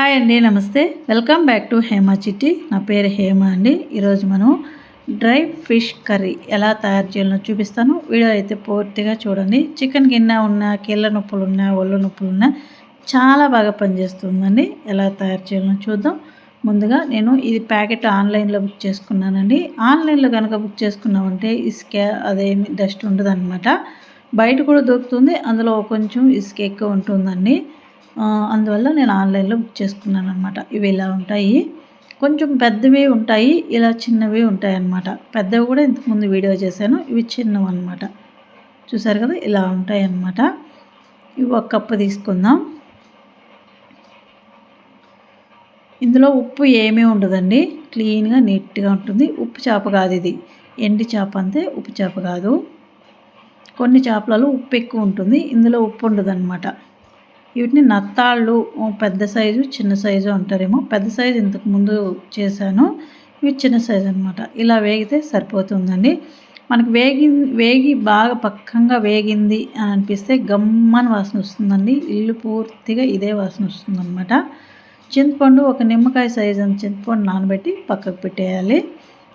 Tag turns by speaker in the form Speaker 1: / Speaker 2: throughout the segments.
Speaker 1: Hi అండి నమస్తే. Welcome back to Hema చిట్టి. నా పేరు హేమ అండి. ఈరోజు మనం డ్రై ఫిష్ కర్రీ ఎలా తయారు చేయాలో చూపిస్తాను. వీడియో అయితే పూర్తిగా చూడండి. చికెన్ గిన్నె ఉన్న కీళ్ళ నొప్పులు ఉన్నా ఒళ్ళు నొప్పులు ఉన్నా చాలా బాగా పనిచేస్తుందండి. ఎలా తయారు చేయాలో చూద్దాం. ముందుగా నేను ఇది ప్యాకెట్ ఆన్లైన్లో బుక్ చేసుకున్నానండి. ఆన్లైన్లో కనుక బుక్ చేసుకున్నామంటే ఇసుక అదేమి డస్ట్ ఉండదు బయట కూడా దొరుకుతుంది. అందులో కొంచెం ఇసుక ఎక్కువ ఉంటుందండి. అందువల్ల నేను ఆన్లైన్లో బుక్ చేసుకున్నాను అనమాట ఇవి ఇలా ఉంటాయి. కొంచెం పెద్దవి ఉంటాయి. ఇలా చిన్నవి ఉంటాయి అన్నమాట పెద్దవి కూడా ఇంతకుముందు వీడియో చేశాను. ఇవి చిన్నవి అనమాట చూసారు కదా? ఇలా ఉంటాయి అన్నమాట ఇవి ఒక కప్పు తీసుకుందాం. ఇందులో ఉప్పు ఏమీ ఉండదండి. క్లీన్గా నీట్గా ఉంటుంది. ఉప్పు చేప కాదు ఇది. ఎండి చేప అంతే. ఉప్పు చేప కాదు. కొన్ని చేపలలో ఉప్పు ఎక్కువ ఉంటుంది. ఇందులో ఉప్పు ఉండదు అనమాట వీటిని నత్తాళ్ళు పెద్ద సైజు చిన్న సైజు అంటారేమో. పెద్ద సైజు ఇంతకు ముందు చేశాను. ఇవి చిన్న సైజు అనమాట ఇలా వేగితే సరిపోతుందండి. మనకు వేగి వేగి బాగా పక్కంగా వేగింది అని అనిపిస్తే గమ్మని వాసన వస్తుందండి. ఇల్లు పూర్తిగా ఇదే వాసన వస్తుందన్నమాట. చింతపండు ఒక నిమ్మకాయ సైజు అని చింతపండు నానబెట్టి పక్కకు పెట్టేయాలి.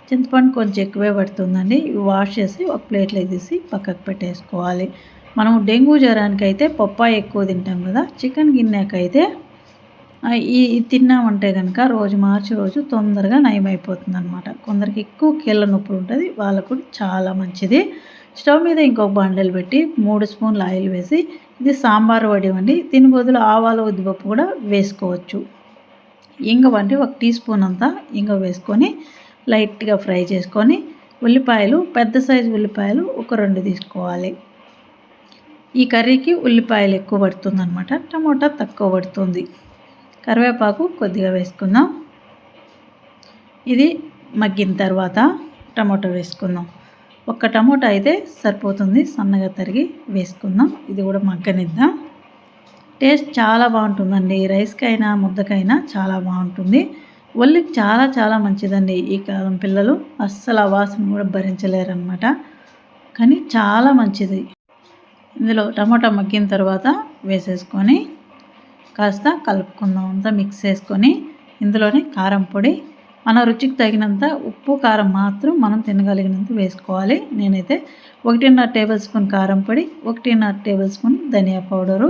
Speaker 1: చింతపండు కొంచెం ఎక్కువే పడుతుందండి. వాష్ చేసి ఒక ప్లేట్లో తీసి పక్కకు పెట్టేసుకోవాలి. మనం డెంగ్యూ జ్వరానికి అయితే పప్పాయి ఎక్కువ తింటాం కదా చికెన్ గిన్నెకైతే ఈ తిన్నామంటే కనుక రోజు మార్చి రోజు తొందరగా నయమైపోతుంది అనమాట కొందరికి ఎక్కువ కీళ్ళ నొప్పులు ఉంటుంది వాళ్ళకు చాలా మంచిది. స్టవ్ మీద ఇంకొక బండలు పెట్టి మూడు స్పూన్లు ఆయిల్ వేసి ఇది సాంబార్ వడివండి దీని బదులు ఆవాల ఉద్దిపప్పు కూడా వేసుకోవచ్చు. ఇంగ వంటి ఒక టీ స్పూన్ అంతా ఇంగ వేసుకొని లైట్గా ఫ్రై చేసుకొని ఉల్లిపాయలు పెద్ద సైజు ఉల్లిపాయలు ఒక రెండు తీసుకోవాలి. ఈ కర్రీకి ఉల్లిపాయలు ఎక్కువ పడుతుంది అనమాట టమోటా తక్కువ పడుతుంది. కరివేపాకు కొద్దిగా వేసుకుందాం. ఇది మగ్గిన తర్వాత టమోటా వేసుకుందాం. ఒక్క టమోటా అయితే సరిపోతుంది. సన్నగా తరిగి వేసుకుందాం. ఇది కూడా మగ్గనిద్దాం. టేస్ట్ చాలా బాగుంటుందండి. రైస్కైనా ముద్దకైనా చాలా బాగుంటుంది. ఒళ్ళికి చాలా చాలా మంచిదండి ఈ కాలం పిల్లలు. అస్సలు ఆ వాసన కూడా భరించలేరన్నమాట. కానీ చాలా మంచిది. ఇందులో టమాటా మగ్గిన తర్వాత వేసేసుకొని కాస్త కలుపుకుందాం. అంతా మిక్స్ చేసుకొని ఇందులోనే కారం పొడి మన రుచికి తగినంత ఉప్పు కారం మాత్రం మనం తినగలిగినంత వేసుకోవాలి. నేనైతే ఒకటిన్నర టేబుల్ స్పూన్ కారం పొడి ఒకటిన్నర టేబుల్ స్పూన్ ధనియా పౌడరు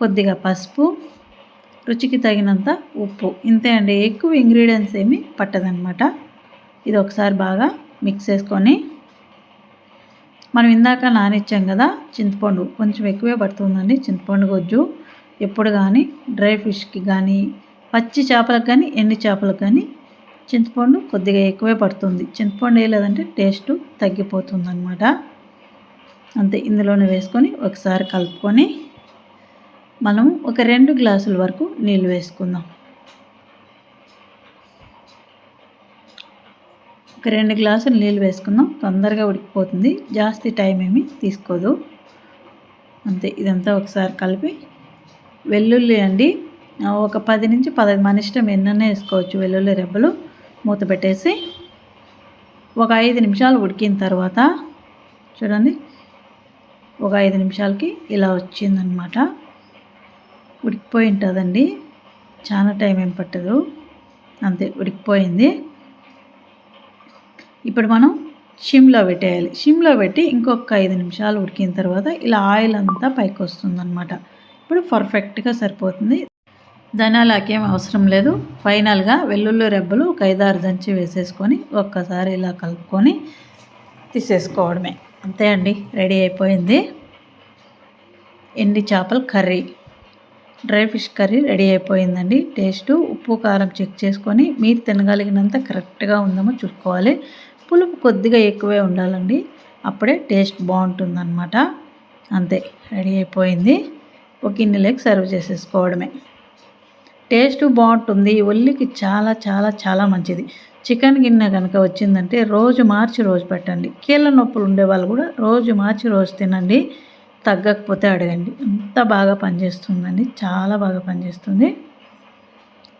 Speaker 1: కొద్దిగా పసుపు రుచికి తగినంత ఉప్పు. ఇంతే అండి ఎక్కువ ఇంగ్రీడియంట్స్ ఏమి పట్టదనమాట ఇది ఒకసారి బాగా మిక్స్ చేసుకొని మనం ఇందాక నానిచ్చాం కదా చింతపండు. కొంచెం ఎక్కువే పడుతుందండి. చింతపండు గొజ్జు. ఎప్పుడు కానీ డ్రై ఫిష్కి కానీ పచ్చి చేపలకు కానీ ఎండి చేపలకు కానీ చింతపండు కొద్దిగా ఎక్కువే పడుతుంది. చింతపండు వేయలేదంటే టేస్ట్ తగ్గిపోతుంది అనమాట అంతే ఇందులోనే వేసుకొని ఒకసారి కలుపుకొని మనం ఒక రెండు గ్లాసుల వరకు నీళ్ళు వేసుకుందాం. ఒక రెండు గ్లాసులు నీళ్ళు వేసుకుందాం. తొందరగా ఉడికిపోతుంది. జాస్తి టైం ఏమి తీసుకోదు. అంతే ఇదంతా ఒకసారి కలిపి వెల్లుల్లి అండి. ఒక పది నుంచి పదహైదు మన ఇష్టం ఎన్నైనా వేసుకోవచ్చు వెల్లుల్లి రెబ్బలు. మూత పెట్టేసి ఒక ఐదు నిమిషాలు ఉడికిన తర్వాత చూడండి. ఒక ఐదు నిమిషాలకి ఇలా వచ్చిందనమాట ఉడికిపోయి ఉంటుందండి. చాలా టైం ఏం పట్టదు. అంతే ఉడికిపోయింది. ఇప్పుడు మనం షిమ్లో పెట్టేయాలి. షిమ్లో పెట్టి ఇంకొక ఐదు నిమిషాలు ఉడికిన తర్వాత ఇలా ఆయిల్ అంతా పైకి వస్తుందన్నమాట. ఇప్పుడు పర్ఫెక్ట్గా సరిపోతుంది. ధనాలకేం అవసరం లేదు. ఫైనల్గా వెల్లుల్లి రెబ్బలు ఒక ఐదారు దంచి వేసేసుకొని ఒక్కసారి ఇలా కలుపుకొని తీసేసుకోవడమే. అంతే అండి. రెడీ అయిపోయింది. ఎండి చేపల curry. Dry fish curry ready అయిపోయిందండి. టేస్ట్ ఉప్పు కారం చెక్ చేసుకొని మీరు తినగలిగినంత కరెక్ట్గా ఉందేమో చూసుకోవాలి. పులుపు కొద్దిగా ఎక్కువే ఉండాలండి. అప్పుడే టేస్ట్ బాగుంటుందన్నమాట. అంతే రెడీ అయిపోయింది. ఒక గిన్నెలోకి సర్వ్ చేసేసుకోవడమే. టేస్ట్ బాగుంటుంది. ఒల్లికి చాలా చాలా చాలా మంచిది. చికెన్ గిన్నె కనుక వచ్చిందంటే రోజు మార్చి రోజు పెట్టండి. కీళ్ళ నొప్పులు ఉండేవాళ్ళు కూడా రోజు మార్చి రోజు తినండి. తగ్గకపోతే అడగండి. అంత బాగా పనిచేస్తుందండి. చాలా బాగా పనిచేస్తుంది.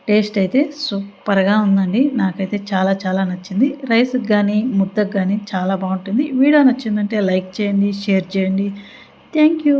Speaker 1: టేస్ట్ అయితే సూపర్గా ఉందండి. నాకైతే చాలా చాలా నచ్చింది. రైస్కి కానీ ముద్దకు కానీ చాలా బాగుంటుంది. వీడియో నచ్చిందంటే లైక్ చేయండి షేర్ చేయండి. Thank you.